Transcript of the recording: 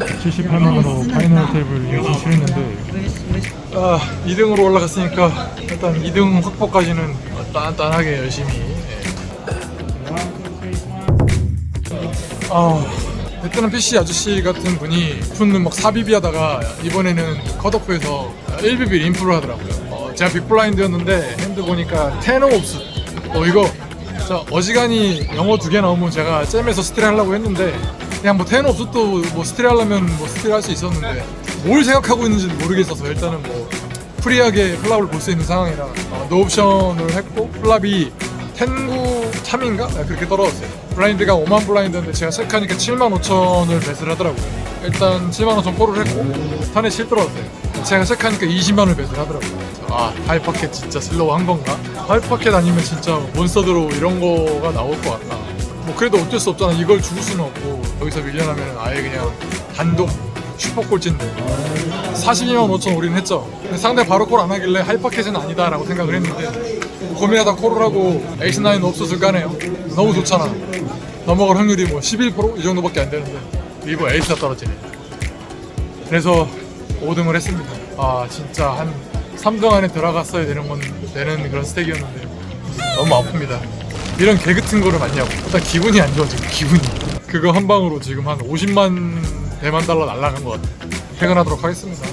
78만 원으로 파이널 탭을 진출했는데 아 2등으로 올라갔으니까 일단 2등 확보까지는 단단하게 열심히 예. 아 그때는 PC 아저씨 같은 분이 푸는 막 사비비 하다가 이번에는 컷오프에서 1비비 인프를 하더라고요. 어, 제가 빅블라인드였는데 핸드 보니까 테너 옵스. 어 이거 자 어지간히 영어 두 개 나오면 제가 잼에서 스틸 하려고 했는데 그냥 뭐 테너 옵스도 뭐 스틸 하려면 뭐 스틸 할수 있었는데 뭘 생각하고 있는지 모르겠어서 일단은 뭐 프리하게 플랍을 볼 수 있는 상황이라 어, 노옵션을 했고 플랍이 텐구 3인가? 그렇게 떨어졌어요. 블라인드가 5만 블라인드인데 제가 체크하니까 7만 5천을 배스를 하더라고요. 일단 7만 5천 콜을 했고 턴에 7 들어왔어요 제가 체크하니까 20만 원을 배스를 하더라고요. 그래서 아 하이파켓 진짜 슬로우 한 건가? 하이파켓 아니면 진짜 몬스터드로 이런 거가 나올 것 같다. 뭐 그래도 어쩔 수 없잖아. 이걸 죽을 수는 없고 여기서 밀려나면 아예 그냥 단독 슈퍼 꼴찌인데 42만 5천 올인 했죠. 근데 상대 바로 콜 안 하길래 하이파켓은 아니다라고 생각을 했는데 고민하다 콜을 하고 에이스9 옵스을 까네요. 너무 좋잖아. 넘어갈 확률이 뭐 11%이 정도밖에 안 되는데. 리버 에이스가 떨어지네. 그래서 5등을 했습니다 아 진짜 한 3등 안에 들어갔어야 되는 건 되는 그런 스택이었는데 너무 아픕니다. 이런 개 같은 거를 많냐고. 일단 기분이 안 좋아 지금. 기분이. 그거 한 방으로 지금 한 50만 대만 달러 날라간 것 같아. 퇴근하도록 하겠습니다